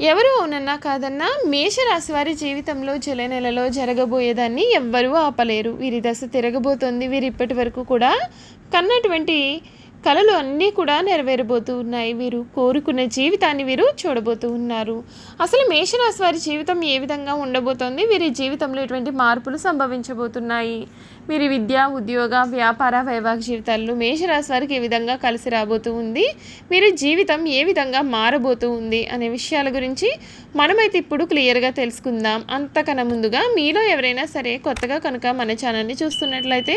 ఎవరు అవునన్నా కాదన్నా మేషరాశి వారి జీవితంలో జూలై నెలలో జరగబోయేదాన్ని ఎవ్వరూ ఆపలేరు. వీరి దశ తిరగబోతోంది. వీరు ఇప్పటి వరకు కూడా కన్నటువంటి కళలు అన్నీ కూడా నెరవేరబోతూ ఉన్నాయి. వీరు కోరుకున్న జీవితాన్ని వీరు చూడబోతూ ఉన్నారు. అసలు మేషరాశి వారి జీవితం ఏ విధంగా ఉండబోతోంది? వీరి జీవితంలో ఎటువంటి మార్పులు సంభవించబోతున్నాయి? వీరి విద్య ఉద్యోగ వ్యాపార వైవాహిక జీవితాల్లో మేషరాశి వారికి ఏ విధంగా కలిసి రాబోతూ ఉంది? వీరి జీవితం ఏ విధంగా మారబోతూ ఉంది? అనే విషయాల గురించి మనమైతే ఇప్పుడు క్లియర్గా తెలుసుకుందాం. అంతకన్నా ముందుగా మీలో ఎవరైనా సరే కొత్తగా కనుక మన ఛానల్ని చూస్తున్నట్లయితే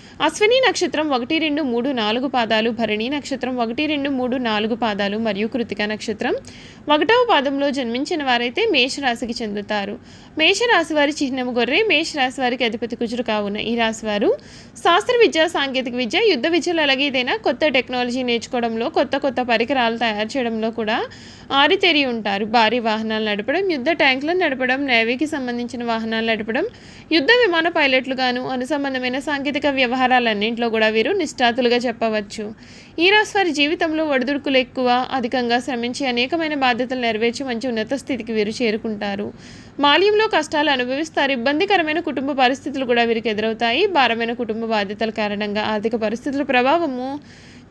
అశ్విని నక్షత్రం ఒకటి రెండు మూడు నాలుగు పాదాలు భరణి నక్షత్రం ఒకటి రెండు మూడు నాలుగు పాదాలు మరియు కృతిక నక్షత్రం. ఒకటవ పాదంలో జన్మించిన వారైతే మేషరాశికి చెందుతారు. మేషరాశి వారి చిహ్నము గొర్రె మేషరాశి వారికి అధిపతి కుజుడు కావున ఈ రాశి వారు శాస్త్ర విద్య సాంకేతిక విద్య యుద్ధ విద్యలు అలాగే ఏదైనా కొత్త టెక్నాలజీ నేర్చుకోవడంలో కొత్త కొత్త పరికరాలు తయారు చేయడంలో కూడా ఆరితేరి ఉంటారు. భారీ వాహనాలు నడపడం యుద్ధ ట్యాంకులను నడపడం నేవీకి సంబంధించిన వాహనాలు నడపడం యుద్ధ విమాన పైలట్లుగాను అనుసంబంధమైన సాంకేతిక వ్యవహారాలన్నింటిలో కూడా వీరు నిష్ఠాతులుగా చెప్పవచ్చు. ఈ రాశి వారి జీవితంలో ఒడిదుడుకులు ఎక్కువ అధికంగా శ్రమించి అనేకమైన బాధ్యతలు నెరవేర్చి మంచి ఉన్నత స్థితికి వీరు చేరుకుంటారు. మాల్యంలో కష్టాలు అనుభవిస్తారు. ఇబ్బందికరమైన కుటుంబ పరిస్థితులు కూడా వీరికి ఎదురవుతాయి. భారమైన కుటుంబ బాధ్యతల కారణంగా ఆర్థిక పరిస్థితుల ప్రభావము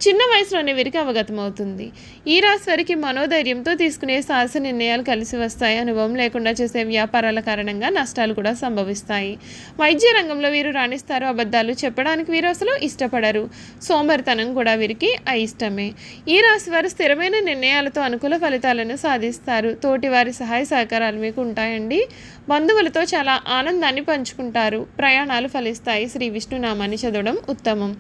చిన్న వయసులోనే వీరికి అవగతమవుతుంది. ఈ రాశి వారికి మనోధైర్యంతో తీసుకునే సాహస నిర్ణయాలు కలిసి వస్తాయి. అనుభవం లేకుండా చేసే వ్యాపారాల కారణంగా నష్టాలు కూడా సంభవిస్తాయి. వైద్య రంగంలో వీరు రాణిస్తారు. అబద్ధాలు చెప్పడానికి వీరు అసలు ఇష్టపడరు. సోమరితనం కూడా వీరికి అయిష్టమే. ఈ రాశి వారు స్థిరమైన నిర్ణయాలతో అనుకూల ఫలితాలను సాధిస్తారు. తోటి వారి సహాయ సహకారాలు మీకు ఉంటాయండి. బంధువులతో చాలా ఆనందాన్ని పంచుకుంటారు. ప్రయాణాలు ఫలిస్తాయి. శ్రీ విష్ణునామాన్ని చదవడం ఉత్తమం.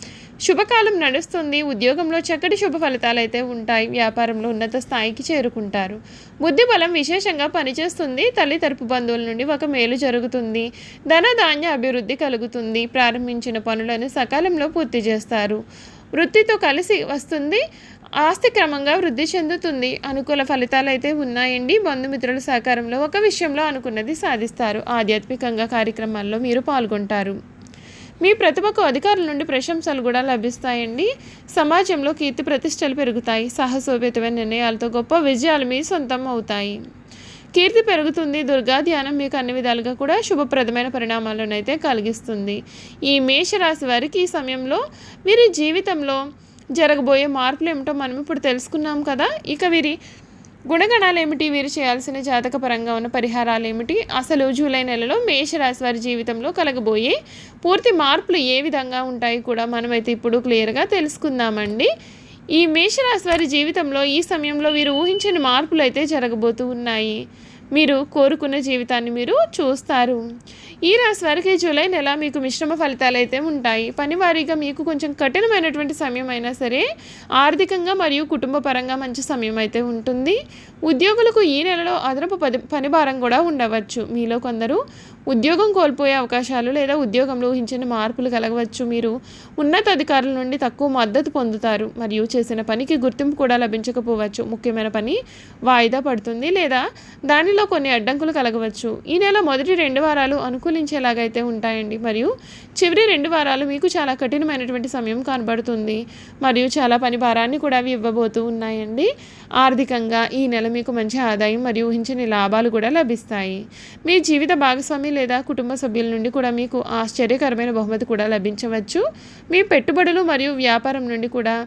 శుభకాలం నడుస్తుంది. ఉద్యోగంలో చక్కటి శుభ ఫలితాలు అయితే ఉంటాయి. వ్యాపారంలో ఉన్నత స్థాయికి చేరుకుంటారు. బుద్ధి బలం విశేషంగా పనిచేస్తుంది. తల్లి తరపు బంధువుల నుండి ఒక మేలు జరుగుతుంది. ధన ధాన్య అభివృద్ధి కలుగుతుంది. ప్రారంభించిన పనులను సకాలంలో పూర్తి చేస్తారు. వృత్తితో కలిసి వస్తుంది. ఆస్తి క్రమంగా వృద్ధి చెందుతుంది. అనుకూల ఫలితాలు అయితే ఉన్నాయండి. బంధుమిత్రుల సహకారంలో ఒక విషయంలో అనుకున్నది సాధిస్తారు. ఆధ్యాత్మికంగా కార్యక్రమాల్లో మీరు పాల్గొంటారు. మీ ప్రతిభకు అధికారుల నుండి ప్రశంసలు కూడా లభిస్తాయండి. సమాజంలో కీర్తి ప్రతిష్టలు పెరుగుతాయి. సాహసోపేతమైన నిర్ణయాలతో గొప్ప విజయాలు మీ సొంతం అవుతాయి. కీర్తి పెరుగుతుంది దుర్గా ధ్యానం మీకు అన్ని విధాలుగా కూడా శుభప్రదమైన పరిణామాలను అయితే కలిగిస్తుంది. ఈ మేషరాశి వారికి ఈ సమయంలో వీరి జీవితంలో జరగబోయే మార్పులు ఏమిటో మనం ఇప్పుడు తెలుసుకున్నాం కదా. ఇక వీరి గుణగణాలు ఏమిటి వీరు చేయాల్సిన జాతక పరంగా ఉన్న పరిహారాలు ఏమిటి అసలు జూలై నెలలో మేషరాశి వారి జీవితంలో కలగబోయే పూర్తి మార్పులు ఏ విధంగా ఉంటాయి కూడా మనమైతే ఇప్పుడు క్లియర్గా తెలుసుకుందామండి. ఈ మేషరాశి వారి జీవితంలో ఈ సమయంలో వీరు ఊహించని మార్పులు అయితే జరగబోతూ ఉన్నాయి. మీరు కోరుకున్న జీవితాన్ని మీరు చూస్తారు. ఈ రాశి వారికి జూలై నెల మీకు మిశ్రమ ఫలితాలు అయితే ఉంటాయి. పనివారీగా మీకు కొంచెం కఠినమైనటువంటి సమయం అయినా సరే ఆర్థికంగా మరియు కుటుంబ పరంగా మంచి సమయం అయితే ఉంటుంది. ఉద్యోగులకు ఈ నెలలో అదనపు పది పని భారం కూడా ఉండవచ్చు. మీలో కొందరు ఉద్యోగం కోల్పోయే అవకాశాలు లేదా ఉద్యోగంలో ఊహించిన మార్పులు కలగవచ్చు. మీరు ఉన్నతాధికారుల నుండి తక్కువ మద్దతు పొందుతారు మరియు చేసిన పనికి గుర్తింపు కూడా లభించకపోవచ్చు. ముఖ్యమైన పని వాయిదా పడుతుంది లేదా దానిలో కొన్ని అడ్డంకులు కలగవచ్చు. ఈ నెల మొదటి రెండు వారాలు అనుకూలించేలాగైతే ఉంటాయండి. మరియు చివరి రెండు వారాలు మీకు చాలా కఠినమైనటువంటి సమయం కనబడుతుంది. మరియు చాలా పని భారాన్ని కూడా అవి ఇవ్వబోతూ ఉన్నాయండి. ఆర్థికంగా ఈ నెల మీకు మంచి ఆదాయం మరియు ఊహించని లాభాలు కూడా లభిస్తాయి. మీ జీవిత భాగస్వామి లేదా కుటుంబ సభ్యుల నుండి కూడా మీకు ఆశ్చర్యకరమైన బహుమతి కూడా లభించవచ్చు. మీ పెట్టుబడులు మరియు వ్యాపారం నుండి కూడా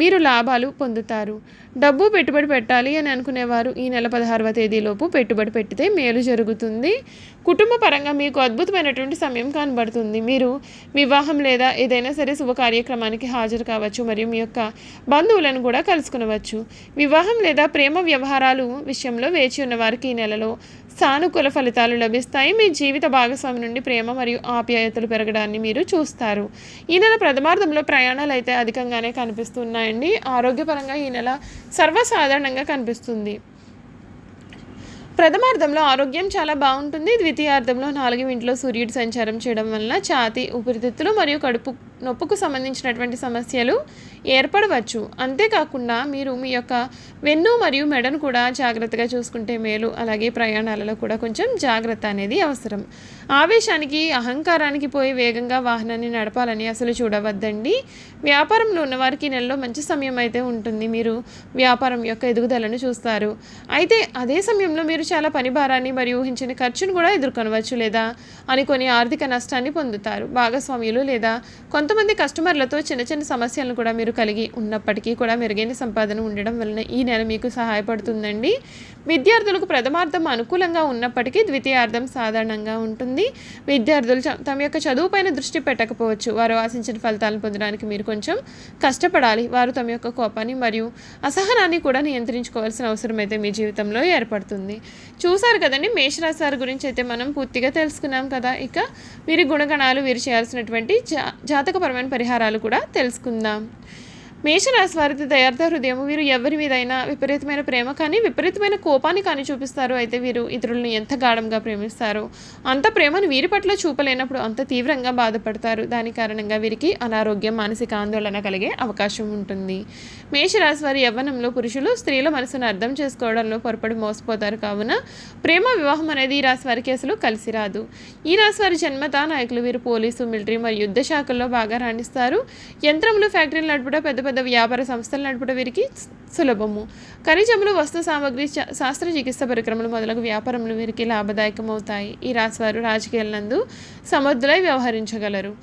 మీరు లాభాలు పొందుతారు. డబ్బు పెట్టుబడి పెట్టాలి అని అనుకునేవారు ఈ నెల పదహారవ తేదీలోపు పెట్టుబడి పెట్టితే మేలు జరుగుతుంది. కుటుంబ పరంగా మీకు అద్భుతమైనటువంటి సమయం కనబడుతుంది. మీరు వివాహం లేదా ఏదైనా సరే శుభ కార్యక్రమానికి హాజరు కావచ్చు మరియు మీ యొక్క బంధువులను కూడా కలుసుకునవచ్చు. వివాహం లేదా ప్రేమ వ్యవహారాలు విషయంలో వేచి ఉన్న వారికి ఈ నెలలో సానుకూల ఫలితాలు లభిస్తాయి. మీ జీవిత భాగస్వామి నుండి ప్రేమ మరియు ఆప్యాయతలు పెరగడాన్ని మీరు చూస్తారు. ఈ నెల ప్రథమార్థంలో ప్రయాణాలు అయితే అధికంగానే కనిపిస్తున్నాయండి. ఆరోగ్యపరంగా ఈ నెల సర్వసాధారణంగా కనిపిస్తుంది. ప్రథమార్థంలో ఆరోగ్యం చాలా బాగుంటుంది. ద్వితీయార్థంలో నాలుగు సూర్యుడు సంచారం చేయడం వలన ఛాతి ఊపిరితిత్తులు మరియు కడుపు నొప్పుకు సంబంధించినటువంటి సమస్యలు ఏర్పడవచ్చు. అంతేకాకుండా మీరు మీ యొక్క వెన్ను మరియు మెడను కూడా జాగ్రత్తగా చూసుకుంటే మేలు. అలాగే ప్రయాణాలలో కూడా కొంచెం జాగ్రత్త అనేది అవసరం. ఆవేశానికి అహంకారానికి పోయి వేగంగా వాహనాన్ని నడపాలని అసలు చూడవద్దండి. వ్యాపారంలో ఉన్నవారికి నెలలో మంచి సమయం అయితే ఉంటుంది. మీరు వ్యాపారం యొక్క ఎదుగుదలను చూస్తారు. అయితే అదే సమయంలో మీరు చాలా పని భారాన్ని మరియు ఊహించిన ఖర్చును కూడా ఎదుర్కొనవచ్చు లేదా అనుకొని ఆర్థిక నష్టాన్ని పొందుతారు. భాగస్వామ్యులు లేదా కొంతమంది కస్టమర్లతో చిన్న చిన్న సమస్యలను కూడా మీరు కలిగి ఉన్నప్పటికీ కూడా మెరుగైన సంపాదన ఉండడం వలన ఈ నెల మీకు సహాయపడుతుందండి. విద్యార్థులకు ప్రథమార్థం అనుకూలంగా ఉన్నప్పటికీ ద్వితీయార్థం సాధారణంగా ఉంటుంది. విద్యార్థులు తమ యొక్క చదువుపైన దృష్టి పెట్టకపోవచ్చు. వారు ఆశించిన ఫలితాలను పొందడానికి మీరు కొంచెం కష్టపడాలి. వారు తమ యొక్క కోపాన్ని మరియు అసహనాన్ని కూడా నియంత్రించుకోవాల్సిన అవసరం అయితే మీ జీవితంలో ఏర్పడుతుంది. చూసారు కదండి మేషరాశి వారి గురించి అయితే మనం పూర్తిగా తెలుసుకున్నాం కదా. ఇక వీరి గుణగణాలు వీరు చేయాల్సినటువంటి జా జాతకపరమైన పరిహారాలు కూడా తెలుసుకుందాం. మేషరాశి వారితో దయార్థ హృదయం. వీరు ఎవరి మీదైనా విపరీతమైన ప్రేమ కానీ విపరీతమైన కోపాన్ని కానీ చూపిస్తారు. అయితే వీరు ఇతరులను ఎంత గాఢంగా ప్రేమిస్తారు అంత ప్రేమను వీరి పట్ల చూపలేనప్పుడు అంత తీవ్రంగా బాధపడతారు. దాని కారణంగా వీరికి అనారోగ్యం మానసిక ఆందోళన కలిగే అవకాశం ఉంటుంది. మేషరాశి వారి యవ్వనంలో పురుషులు స్త్రీల మనసును అర్థం చేసుకోవడంలో పొరపడి మోసపోతారు. కావున ప్రేమ వివాహం అనేది ఈ రాశి వారికి అసలు కలిసి రాదు. ఈ రాశి వారి జన్మత నాయకులు వీరు పోలీసు మిలిటరీ మరియు యుద్ధ శాఖల్లో బాగా రాణిస్తారు. యంత్రములు ఫ్యాక్టరీలు నడుపుట పెద్ద పెద్ద వ్యాపార సంస్థలు నడపడం వీరికి సులభము. ఖనిజములు వస్తు సామగ్రి శా- శాస్త్ర చికిత్స పరిక్రమలు మొదలగు వ్యాపారములు వీరికి లాభదాయకమవుతాయి. ఈ రాశివారు రాజకీయాలందు సమర్థులై వ్యవహరించగలరు.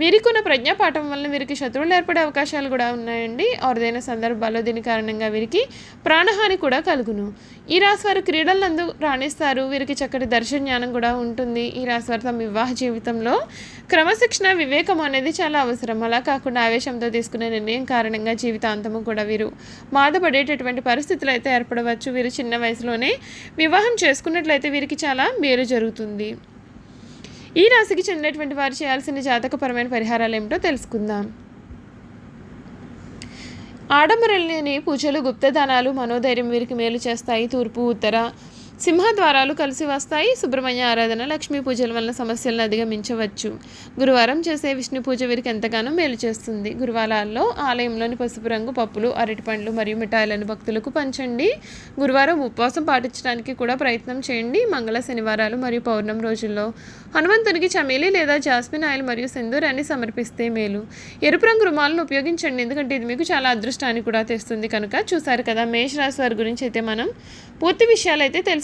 వీరికున్న ప్రజ్ఞాపాఠం వలన వీరికి శత్రువులు ఏర్పడే అవకాశాలు కూడా ఉన్నాయండి. అరుదైన సందర్భాల్లో దీని కారణంగా వీరికి ప్రాణహాని కూడా కలుగును. ఈ రాశి వారు క్రీడలందు రాణిస్తారు. వీరికి చక్కటి దర్శన జ్ఞానం కూడా ఉంటుంది. ఈ రాశి వారు తమ వివాహ జీవితంలో క్రమశిక్షణ వివేకం అనేది చాలా అవసరం. అలా కాకుండా ఆవేశంతో తీసుకునే నిర్ణయం కారణంగా జీవితాంతము కూడా వీరు బాధపడేటటువంటి పరిస్థితులు అయితే ఏర్పడవచ్చు. వీరు చిన్న వయసులోనే వివాహం చేసుకున్నట్లయితే వీరికి చాలా మేలు జరుగుతుంది. ఈ రాశికి చెందినటువంటి వారు చేయాల్సిన జాతకపరమైన పరిహారాలు ఏమిటో తెలుసుకుందాం. ఆడంబరం లేని పూజలు గుప్తదానాలు మనోధైర్యం వీరికి మేలు చేస్తాయి. తూర్పు ఉత్తర సింహద్వారాలు కలిసి వస్తాయి. సుబ్రహ్మణ్య ఆరాధన లక్ష్మీ పూజల వలన సమస్యలను అధిగమించవచ్చు. గురువారం చేసే విష్ణు పూజ వీరికి ఎంతగానో మేలు చేస్తుంది. గురువారాల్లో ఆలయంలోని పసుపు రంగు పప్పులు అరటిపండ్లు మరియు మిఠాయిలను భక్తులకు పంచండి. గురువారం ఉపవాసం పాటించడానికి కూడా ప్రయత్నం చేయండి. మంగళ శనివారాలు మరియు పౌర్ణమి రోజుల్లో హనుమంతునికి చమేలి లేదా జాస్మిన్ ఆయిల్ మరియు సింధూరాన్ని సమర్పిస్తే మేలు. ఎరుపు రంగు రుమాలను ఉపయోగించండి. ఎందుకంటే ఇది మీకు చాలా అదృష్టాన్ని కూడా తెస్తుంది. కనుక చూసారు కదా మేషరాశి వారి గురించి అయితే మనం పూర్తి విషయాలు అయితే తెలుసు